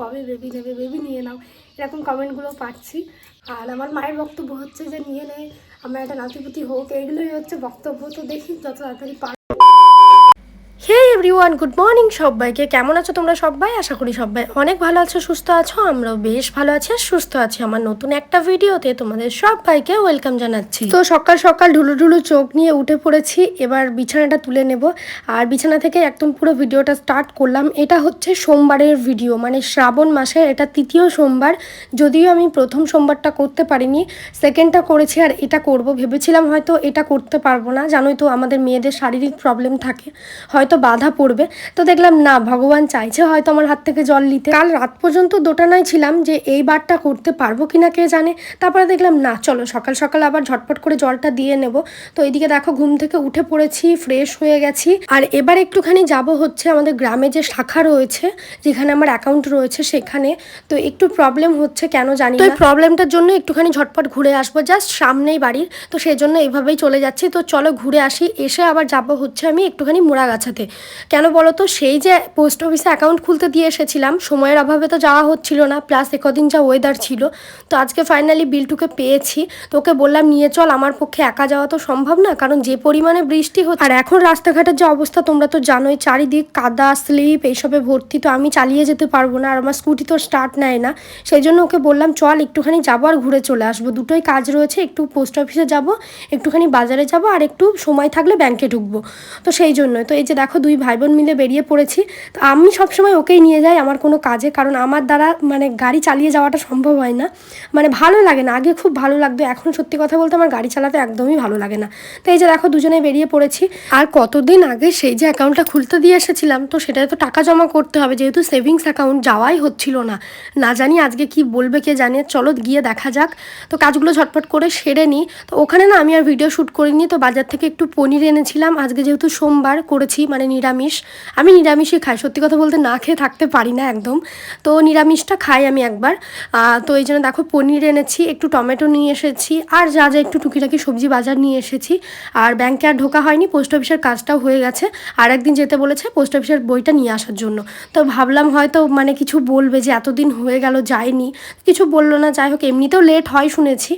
কবে বেবি নেবে বেবি নিয়ে নাও। এরকম কমেন্টগুলো পাচ্ছি। আর আমার মায়ের বক্তব্য হচ্ছে যে, নিয়ে নে, আমার একটা নাতিপুতি হোক। এইগুলোই হচ্ছে বক্তব্য। তো দেখি যত তাড়াতাড়ি এভরিওয়ান গুড মর্নিং সবাইকে। কেমন আছো তোমরা সবাই? আশা করি সবাই অনেক ভালো আছো, সুস্থ আছো। আমরাও বেশ ভালো আছি আর সুস্থ আছি। আমার নতুন একটা ভিডিওতে তোমাদের সবাইকে ওয়েলকাম জানাচ্ছি। তো সকাল সকাল ঢুলু ঢুলু চোখ নিয়ে উঠে পড়েছি। এবার বিছানাটা তুলে নেব। আর বিছানা থেকে একদম পুরো ভিডিওটা স্টার্ট করলাম। এটা হচ্ছে সোমবারের ভিডিও মানে শ্রাবণ মাসের এটা তৃতীয় সোমবার। যদিও আমি প্রথম সোমবারটা করতে পারিনি সেকেন্ডটা করেছি আর এটা করব। ভেবেছিলাম হয়তো এটা করতে পারব না। জানোই তো আমাদের মেয়েদের শারীরিক প্রবলেম থাকে। হয়তো বাধা পড়বে। তো দেখলাম না ভগবান চাইছে হয়তো আমার হাত থেকে জল নিতে। কাল রাত পর্যন্ত দোটানায় ছিলাম যে এই বারটা করতে পারব কিনা কে জানে। তারপরে দেখলাম না চলো সকাল সকাল আবার ঝটপট করে জলটা দিয়ে নেব। তো এইদিকে দেখো ঘুম থেকে উঠে পড়েছি ফ্রেশ হয়ে গেছি। আর এবার একটুখানি যাব হচ্ছে আমাদের গ্রামে যে শাখা রয়েছে যেখানে আমার অ্যাকাউন্ট রয়েছে সেখানে। তো একটু প্রবলেম হচ্ছে কেন জানি না। প্রবলেমটার জন্য একটুখানি ঝটপট ঘুরে আসব জাস্ট সামনেই বাড়ির। তো সেই জন্য এইভাবেই চলে যাচ্ছি। তো চলো ঘুরে আসি এসে আবার যাব হচ্ছে আমি একটুখানি মোড়াগাছাতে। কেন বলো তো? সেই যে পোস্ট অফিসে অ্যাকাউন্ট খুলতে দিয়ে এসেছিলাম, সময়ের অভাবে তো যাওয়া হচ্ছিল না প্লাস একদিন যা ওয়েদার ছিল। তো আজকে ফাইনালি বিলটুকে পেয়েছি। তো ওকে বললাম, নিয়ে চল, আমার পক্ষে একা যাওয়া তো সম্ভব না, কারণ যে পরিমাণে বৃষ্টি হচ্ছে আর এখন রাস্তাঘাটের যে অবস্থা, তোমরা তো জানোই, চারিদিক কাদা, স্লিপ, এইসবে ভর্তি, তো আমি চালিয়ে যেতে পারব না, আর আমার স্কুটি তো স্টার্ট নেয় না। সেই জন্য ওকে বললাম, চল, একটুখানি যাব আর ঘুরে চলে আসব। দুটোই কাজ রয়েছে, একটু পোস্ট অফিসে যাব, একটুখানি বাজারে যাব, আর একটু সময় থাকলে ব্যাংকে ঢুকবো। তো সেই জন্য তো এই যে দেখো, দুই ভাই বোন মিলে বেরিয়ে পড়েছি, তো আমি সবসময় ওকেই নিয়ে যাই আমার কোনো কাজে, কারণ আমার দ্বারা মানে গাড়ি চালিয়ে যাওয়াটা সম্ভব হয় না। মানে ভালো লাগে না, আগে খুব ভালো লাগতো, এখন সত্যি কথা বলতে আমার গাড়ি চালাতে একদমই ভালো লাগে না। তো এই যে দেখো দুজনে বেরিয়ে পড়েছি, আর কতদিন আগে সেই যে অ্যাকাউন্টটা খুলতে দিয়ে এসেছিলাম, তো সেটাতে তো টাকা জমা করতে হবে, যেহেতু সেভিংস অ্যাকাউন্ট যাওয়াই হচ্ছিল না। না জানি আজকে কি বলবে, কে জানে, চলো গিয়ে দেখা যাক। তো কাজগুলো ঝটপট করে সেরে নিই। তো ওখানে না আমি আর ভিডিও শ্যুট করিনি, তো বাজার থেকে একটু পনির এনেছিলাম, আজকে যেহেতু সোমবার করেছি মানে নিরামিষ আমি নিরামিষই খাই, সত্যি কথা বলতে না খেয়ে থাকতে পারি না একদম। তো নিরামিষটা খাই আমি একবার। তো এই জন্য দেখো পনির এনেছি, একটু টমেটো নিয়ে এসেছি, আর যা যা একটু টুকিটাকি সবজি বাজার নিয়ে এসেছি। আর ব্যাংকে আর ঢোকা হয়নি, পোস্ট অফিসের কাজটাও হয়ে গেছে। আর একদিন যেতে বলেছে পোস্ট অফিসের বইটা নিয়ে আসার জন্য। তো ভাবলাম হয়তো মানে কিছু বলবে যে এতদিন হয়ে গেল, যায়নি। কিছু বলল না, যাই হোক, এমনিতেও লেট হয় শুনেছি।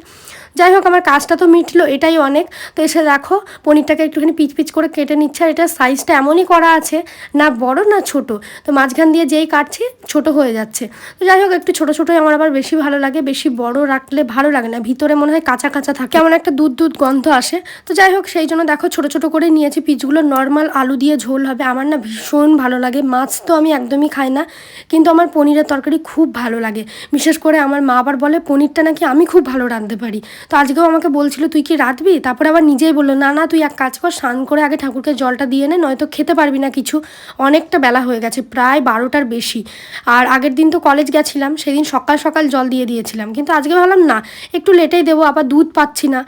যাই হোক, আমার কাজটা তো মিটলো, এটাই অনেক। তো এসে দেখো, পনিরটাকে একটুখানি পিচ পিচ করে কেটে নিচ্ছে, আর এটার সাইজটা এমনই করা আছে, না বড়, না ছোট। তো মাঝখান দিয়ে যেই কাটছি, ছোট হয়ে যাচ্ছে। তো যাই হোক, একটু ছোট ছোটোই আমার আবার বেশি ভালো লাগে, বেশি বড় রাখলে ভালো লাগে না, ভিতরে মনে হয় কাঁচা কাঁচা থাকে। কেমন একটা দুধ দুধ গন্ধ আসে। তো যাই হোক, সেই জন্য দেখো, ছোট ছোট করে নিয়েছি, পিচগুলো নর্মাল আলু দিয়ে ঝোল হবে। আমার না ভীষণ ভালো লাগে, মাছ তো আমি একদমই খাই না, কিন্তু আমার পনিরের তরকারি খুব ভালো লাগে। বিশেষ করে আমার মা আবার বলে, পনিরটা নাকি আমি খুব ভালো রাঁধতে পারি। তো আজকেও আমাকে বলছিল, তুই কি রাঁধবি? তারপরে আবার নিজেই বলল, না না, তুই এক কাজ কর, স্নান করে আগে ঠাকুরকে জলটা দিয়ে নে, নয়তো খেতে পারবি না কিছু। অনেকটা বেলা হয়ে গেছে, প্রায় বারোটার বেশি। আর আগের দিন তো কলেজ গেছিলাম, সেদিন সকাল সকাল জল দিয়ে দিয়েছিলাম। কিন্তু আজকে ভাবলাম, না, একটু লেটেই দেবো, আবার দুধ পাচ্ছি না।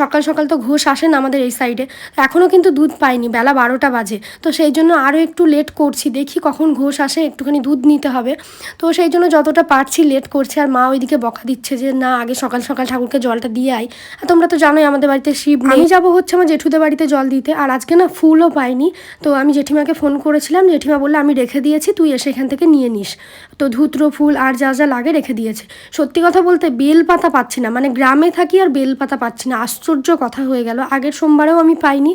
সকাল সকাল তো ঘোষ আসে না আমাদের এই সাইডে এখনও কিন্তু দুধ পাইনি, বেলা বারোটা বাজে। তো সেই জন্য আরও একটু লেট করছি, দেখি কখন ঘোষ আসে, একটুখানি দুধ নিতে হবে। তো সেই জন্য যতটা পারছি লেট করছি, আর মা ওইদিকে বকা দিচ্ছে যে, না, আগে সকাল সকাল ঠাকুরকে জলটা দিয়ে আই আর তোমরা তো জানোই আমাদের বাড়িতে শিব। আমি যাব হচ্ছে আমার জেঠুদের বাড়িতে জল দিতে, আর আজকে না ফুলও পাইনি। তো আমি জেঠিমাকে ফোন করেছিলাম, জেঠিমা বলল, আমি রেখে দিয়েছি, তুই এসে এখান থেকে নিয়ে নিস। তো ধুত্র, ফুল আর যা যা লাগে রেখে দিয়েছে। সত্যি কথা বলতে বেল পাতা পাচ্ছি না মানে গ্রামে থাকি আর বেল পাতা পাচ্ছি না। আশ্চর্য কথা হয়ে গেল। আগের সোমবারেও আমি পাইনি,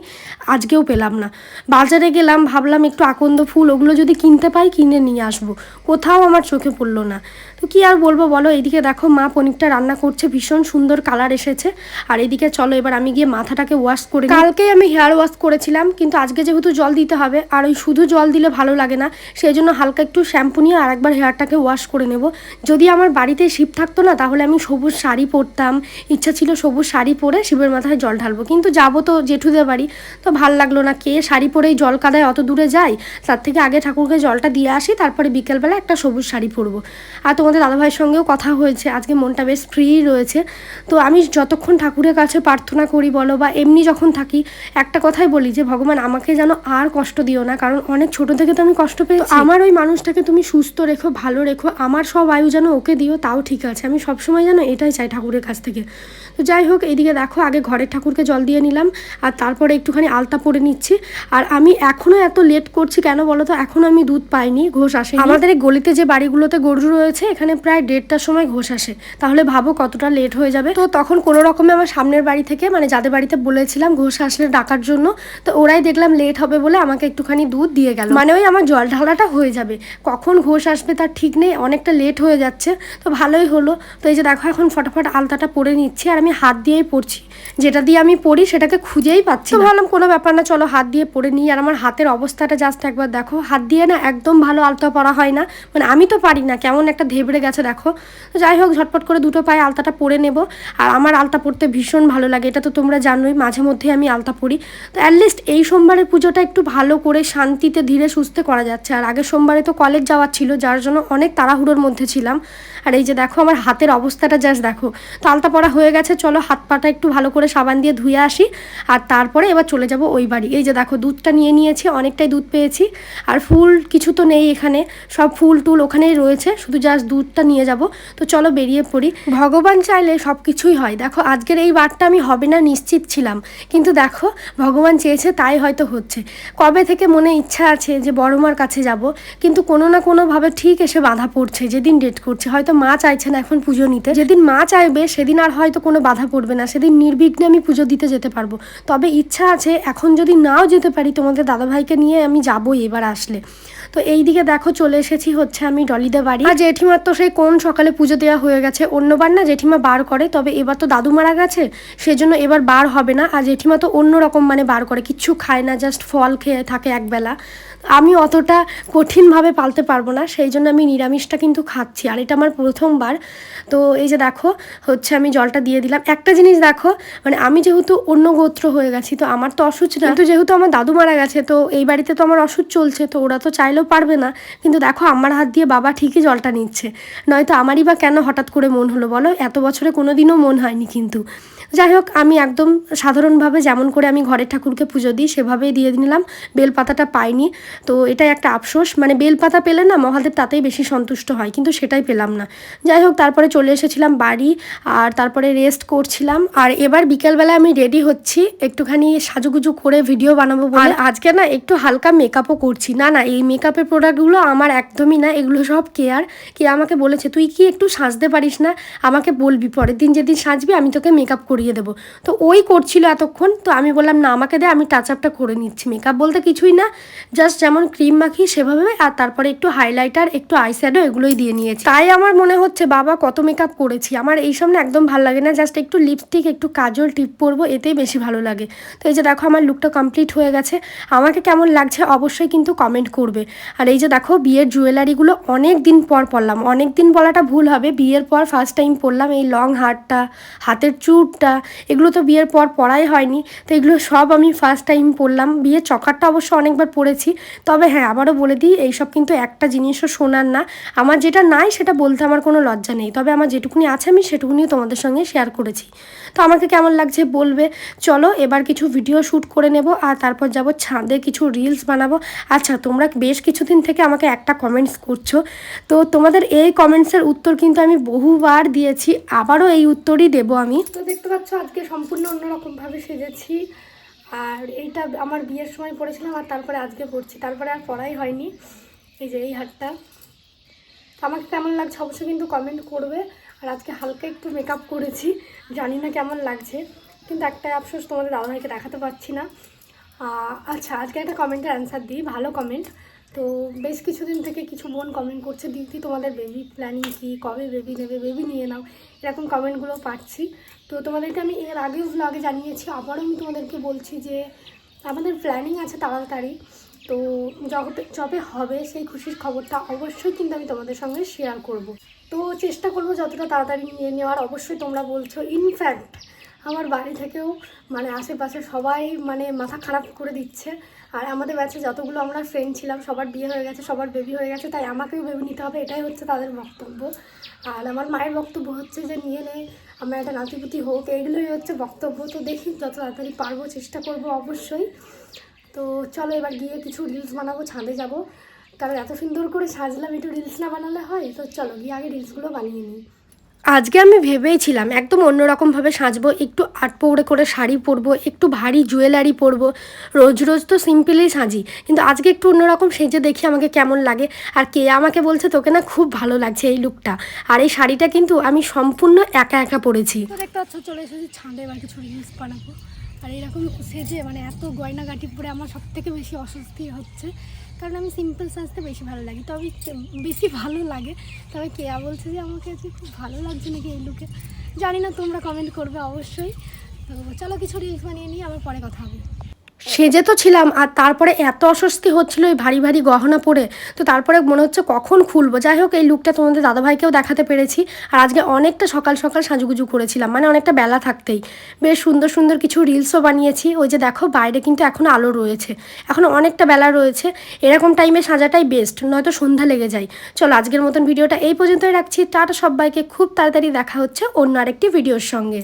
আজকেও পেলাম না। বাজারে গেলাম, ভাবলাম একটু আকন্দ ফুল, ওগুলো যদি কিনতে পাই, কিনে নিয়ে আসব। কোথাও আমার চোখে পড়ল না। তো কি আর বলব বলো? এইদিকে দেখো মা পনিরটা রান্না করছে, ভীষণ সুন্দর কালার এসেছে। আর এদিকে চলো এবার আমি গিয়ে মাথাটাকে ওয়াশ করে। কালকেই আমি হেয়ার ওয়াশ করেছিলাম, কিন্তু আজকে যেহেতু জল দিতে হবে, আর ওই শুধু জল দিলে ভালো লাগে না, সেই জন্য হালকা একটু শ্যাম্পু নিয়ে আর একবার হেয়ারটাকে ওয়াশ করে নেব। যদি আমার বাড়িতে শিব থাকতো না, তাহলে আমি সবুজ শাড়ি পরতাম। ইচ্ছা ছিল সবুজ শাড়ি পরে শিবের মাথায় জল ঢালবো, কিন্তু যাব তো জেঠুদের বাড়ি। তো ভালো লাগল না কে শাড়ি পরেই জল কাদায় অত দূরে যায়? তার থেকে আগে ঠাকুরকে জলটা দিয়ে আসি, তারপরে বিকেলবেলা একটা সবুজ শাড়ি পরবো। আর তোমাদের তোমাদের দাদাভাইয়ের সঙ্গেও কথা হয়েছে আজকে মনটা বেশ ফ্রি রয়েছে। তো আমি যতক্ষণ ঠাকুরের কাছে প্রার্থনা করি বলো বা এমনি যখন থাকি একটা কথাই বলি যে ভগবান আমাকে যেন আর কষ্ট দিও না কারণ অনেক ছোট থেকে তো আমি কষ্ট পেয়ে আমার ওই মানুষটাকে তুমি সুস্থ রেখো ভালো রেখো আমার সব আয়ু যেন ওকে দিও তাও ঠিক আছে। আমি সবসময় যেন এটাই চাই ঠাকুরের কাছ থেকে। তো যাই হোক এইদিকে দেখো আগে ঘরের ঠাকুরকে জল দিয়ে নিলাম আর তারপরে একটুখানি আলতা পরে নিচ্ছি। আর আমি এখনও এত লেট করছি কেন বলো তো? এখনও আমি দুধ পাইনি ঘোষ আসে আমাদের এই গলিতে যে বাড়িগুলোতে গরু রয়েছে এখানে প্রায় দেড়টার সময় ঘোষ আসে। তাহলে ভাবো কতটা লেট হয়ে যাবে। তো তখন কোনো রকমে আমার সামনের বাড়ি থেকে মানে যাদের বাড়িতে বলেছিলাম ঘোষ আসলে ডাকার জন্য, তো ওরাই দেখলাম লেট হবে বলে আমাকে একটুখানি দুধ দিয়ে গেল। মানে ওই আমার জল ঢালাটা হয়ে যাবে। কখন ঘোষ আসবে তার ঠিক নেই, অনেকটা লেট হয়ে যাচ্ছে। তো ভালোই হলো। তো এই যে দেখো এখন ফটাফট আলতাটা পরে নিচ্ছি আর আমি হাত দিয়েই পড়ছি যেটা দিয়ে আমি পড়ি সেটাকে খুঁজেই পাচ্ছি ভাবলাম কোনো ব্যাপার না, চলো হাত দিয়ে পরে নিই। আর আমার হাতের অবস্থাটা জাস্ট একবার দেখো। হাত দিয়ে না একদম ভালো আলতা পরা হয় না। মানে আমি তো পারি না, কেমন একটা ধেবড়ে গেছে, দেখো। যাই হোক, ঝটপট করে দুটো পায়ে আলতাটা পরে নেব। আর আমার আলতা পরতে ভীষণ ভালো লাগে, এটা তো তোমরা জানোই, মাঝে মধ্যে আমি আলতা পরি। তো অ্যাটলিস্ট এই সোমবারের পুজোটা একটু ভালো করে শান্তিতে, ধীরে সুস্থে করা যাচ্ছে। আর আগের সোমবারে তো কলেজ যাওয়ার ছিল, যার জন্য অনেক তাড়াহুড়োর মধ্যে ছিলাম। আর এই যে দেখো আমার হাতের অবস্থাটা জাস্ট দেখো। তো আলতা পরা হয়ে গেছে, চলো হাত পাটা একটু ভালো করে সাবান দিয়ে ধুয়ে আসি। আর তারপরে এবার চলে যাব ওই বাড়ি। এই যে দেখো, দুধটা নিয়ে নিয়েছি, অনেকটাই দুধ পেয়েছি। আর ফুল কিছু তো নেই এখানে, সব ফুল টুল ওখানেই রয়েছে, শুধু জাস্ট দুধটা নিয়ে যাব। তো চলো বেরিয়ে পড়ি। ভগবান চাইলে সব কিছুই হয়। দেখো, আজকের এই বারটা আমি হবে না, নিশ্চিত ছিলাম। কিন্তু দেখো, ভগবান চেয়েছে, তাই হয়তো হচ্ছে। কবে থেকে মনে ইচ্ছা আছে যে বড়মার কাছে যাব, কিন্তু কোনো না কোনোভাবে ঠিক এসে বাধা পড়ছে, যেদিন ডেট করছে। হয়তো মা চাইছে না এখন পুজো নিতে। যেদিন মা চাইবে, সেদিন আর হয়তো কোনো বাধা পড়বে না। সেদিন নির্বিঘ্নে আমি পুজো দিতে যেতে পারব। তবে ইচ্ছা আছে, এখন যদি নাও যেতে পারি তোমাদের দাদাভাইকে নিয়ে আমি যাব এবার আসলে। তো এই দিকে দেখো চলে এসেছি হচ্ছে আমি ডলিদা বাড়ি। আর জেঠিমার তো সেই কোন সকালে পুজো দেওয়া হয়ে গেছে, অন্যবার না জেঠিমা বার করে, তবে এবার তো দাদু মারা গেছে, সেজন্য এবার বার হবে না। আর জেঠিমা তো অন্য রকম মানে বার করে, কিচ্ছু খায় না জাস্ট ফল খেয়ে থাকে একবেলা। আমি অতটা কঠিনভাবে পালতে পারব না, সেই জন্য আমি নিরামিষটা কিন্তু খাচ্ছি, আর এটা আমার প্রথমবার। তো এই যে দেখো, হচ্ছে আমি জলটা দিয়ে দিলাম। একটা জিনিস দেখো মানে আমি যেহেতু অন্য গোত্র হয়ে গেছি, তো আমার তো অসুচ না। কিন্তু যেহেতু আমার দাদু মারা গেছে, তো এই বাড়িতে তো আমার অসুচ চলছে, তো ওরা তো চাইলেও পারবে না? কিন্তু দেখো আমার হাত দিয়ে বাবা ঠিকই জলটা নিচ্ছে। নয়তো আমারই বা কেন হঠাৎ করে মন হলো বলো? এত বছরে কোনো দিনও মন হয়নি কিন্তু। যাই হোক আমি একদম সাধারণভাবে যেমন করে আমি ঘরের ঠাকুরকে পুজো দিই সেভাবেই দিয়ে দিলাম বেলপাতাটা পাইনি। তো এটাই একটা আফসোস। মানে বেলপাতা পেলে না মহাদেব তাতেই বেশি সন্তুষ্ট হয় কিন্তু সেটাই পেলাম না। যাই হোক তারপরে চলে এসেছিলাম বাড়ি আর তারপরে রেস্ট করছিলাম। আর এবার বিকেলবেলা আমি রেডি হচ্ছি একটুখানি সাজুগুজু করে ভিডিও বানাবো বলে। আজকে না একটু হালকা মেকআপও করছি। না না এই মেকআপের প্রোডাক্টগুলো আমার একদমই না, এগুলো সব কেয়ার কে আমাকে বলেছে, তুই কি একটু সাজতে পারিস না? আমাকে বলবি পরের দিন যেদিন সাজবি, আমি তোকে মেকআপ করিয়ে দেবো। তো ওই করছিল এতক্ষণ, তো আমি বললাম, না, আমাকে দে, আমি টাচ আপটা করে নিচ্ছি। মেকআপ বলতে কিছুই না জাস্ট যেমন ক্রিম মাখি সেভাবে আর তারপরে একটু হাইলাইটার একটু আইশ্যাডো এগুলোই দিয়ে নিয়েছি। তাই আমার মনে হচ্ছে, বাবা, কত মেকআপ করেছি। আমার এই সামনে একদম ভালো লাগে না জাস্ট একটু লিপস্টিক একটু কাজল টিপ পরবো, এতেই বেশি ভালো লাগে। তো এই যে দেখো, আমার লুকটা কমপ্লিট হয়ে গেছে। আমাকে কেমন লাগছে অবশ্যই কিন্তু কমেন্ট করবে। আর এই যে দেখো, বিয়ের জুয়েলারিগুলো অনেক দিন পর পরলাম। অনেক দিন বলাটা ভুল হবে, বিয়ের পর ফার্স্ট টাইম পরলাম এই লং হারটা হাতের চুটটা এগুলো তো বিয়ের পর পরাই হয়নি, তো এগুলো সব আমি ফার্স্ট টাইম পরলাম। বিয়ের চকারটা অবশ্য অনেকবার পরেছি, তবে হ্যাঁ আবারও বলে দিই, এইসব কিন্তু একটা জিনিসও শোনার না। আমার যেটা নাই, সেটা বলতে আমার কোনো লজ্জা নেই। তবে আমার যেটুকুনি আছে, আমি সেটুকুনি তোমাদের সঙ্গে শেয়ার করেছি। তো আমাকে কেমন লাগছে বলবে। চলো এবার কিছু ভিডিও শ্যুট করে নেব আর তারপর যাব ছাদে কিছু রিলস বানাবো। আচ্ছা তোমরা বেশ কিছুদিন থেকে আমাকে একটা কমেন্টস করছ। তো তোমাদের এই কমেন্টসের উত্তর কিন্তু আমি বহুবার দিয়েছি, আবারও এই উত্তরই দেবো আমি। তো দেখতে পাচ্ছ আজকে সম্পূর্ণ অন্যরকমভাবে সেজেছি। আর এইটা আমার বিয়ের সময় পড়েছিলাম আর তারপরে আজকে পড়ছি, তারপরে আর পড়াই হয়নি। এই যে এই হাতটা তো আমাকে কেমন লাগছে অবশ্যই কিন্তু কমেন্ট করবে। আর আজকে হালকা একটু মেকআপ করেছি, জানি না কেমন লাগছে, কিন্তু একটা আফসোস তোমাদের দাদাভাইকে দেখাতে পারছি না। আচ্ছা আজকে একটা কমেন্টের অ্যান্সার দিই, ভালো কমেন্ট তো বেশ কিছুদিন থেকে কিছু বোন কমেন্ট করছে, দিদি তোমাদের বেবি প্ল্যানিং কি, কবে বেবি নেবে বেবি নিয়ে নাও, এরকম কমেন্টগুলো পাচ্ছি। তো তোমাদেরকে আমি এর আগেও ভ্লগে জানিয়েছি, আবারও আমি তোমাদেরকে বলছি যে আমাদের প্ল্যানিং আছে তাড়াতাড়ি। তো যবে যবে হবে সেই খুশির খবরটা অবশ্যই কিন্তু আমি তোমাদের সঙ্গে শেয়ার করব। তো চেষ্টা করব যতটা তাড়াতাড়ি নিয়ে নেওয়ার। অবশ্যই তোমরা বলছো ইনফ্যাক্ট আমার বাড়ি থেকেও মানে আশেপাশে সবাই মানে মাথা খারাপ করে দিচ্ছে। আর আমাদের ব্যাচে যতগুলো আমরা ফ্রেন্ড ছিলাম, সবার বিয়ে হয়ে গেছে, সবার বেবি হয়ে গেছে, তাই আমাকেও বেবি নিতে হবে, এটাই হচ্ছে তাদের বক্তব্য। আর আমার মায়ের বক্তব্য হচ্ছে যে, নিয়ে নে, আমার একটা নাতিপুতি হোক, এগুলোই হচ্ছে বক্তব্য। তো দেখি যত তাড়াতাড়ি পারব, চেষ্টা করব অবশ্যই। তো চলো এবার গিয়ে কিছু রিলস বানাবো, ছাদে যাব। কারণ এত সুন্দর করে সাজলাম একটু রিলস না বানালে হয়? তো চলো গিয়ে আগে রিলসগুলো বানিয়ে নিই। আজকে আমি ভেবেইছিলাম একদম অন্যরকমভাবে সাজবো একটু আট পৌড়ে করে শাড়ি পরবো একটু ভারী জুয়েলারি পরবো রোজ রোজ তো সিম্পলই সাজি কিন্তু আজকে একটু অন্যরকম সেজে দেখি আমাকে কেমন লাগে। আর কে আমাকে বলছে তোকে না খুব ভালো লাগছে এই লুকটা আর এই শাড়িটা কিন্তু আমি সম্পূর্ণ একা একা পরেছি। দেখতে পাচ্ছ চলে এসেছি ছাদে এবার কিছু রিলস বানাবো। আর এরকম সেজে মানে এত গয়নাগাটি পরে আমার সব থেকে বেশি অস্বস্তি হচ্ছে। কারণ আমি সিম্পল সাজতে বেশি ভালো লাগে, তবে বেশি ভালো লাগে। তবে কেয়া বলছে যে আমাকে আজকে খুব ভালো লাগছে নাকি এই লুকে জানি না, তোমরা কমেন্ট করবে অবশ্যই। তো চলো কিছু রিলস বানিয়ে নিই, আবার পরে কথা হবে। সেজে তো ছিলাম, আর তারপরে এত অস্বস্তি হচ্ছিল, এই ভারী ভারী গহনা পরে। তো তারপরে মনে হচ্ছে কখন খুলবো? যাই হোক, এই লুকটা তোমাদের দাদাভাইকেও দেখাতে পেরেছি। আর আজকে অনেকটা সকাল সকাল সাজুগুজু করেছিলাম মানে অনেকটা বেলা থাকতেই। বেশ সুন্দর সুন্দর কিছু রিলসও বানিয়েছি, ওই যে দেখো, বাইরে কিন্তু এখন আলো রয়েছে। এখনও অনেকটা বেলা রয়েছে, এরকম টাইমে সাজাটাই বেস্ট নয়তো সন্ধ্যা লেগে যায়। চলো, আজকের মতন ভিডিওটা এই পর্যন্তই রাখছি। টাটা সবাইকে, খুব তাড়াতাড়ি দেখা হচ্ছে অন্য আরেকটি ভিডিওর সঙ্গে।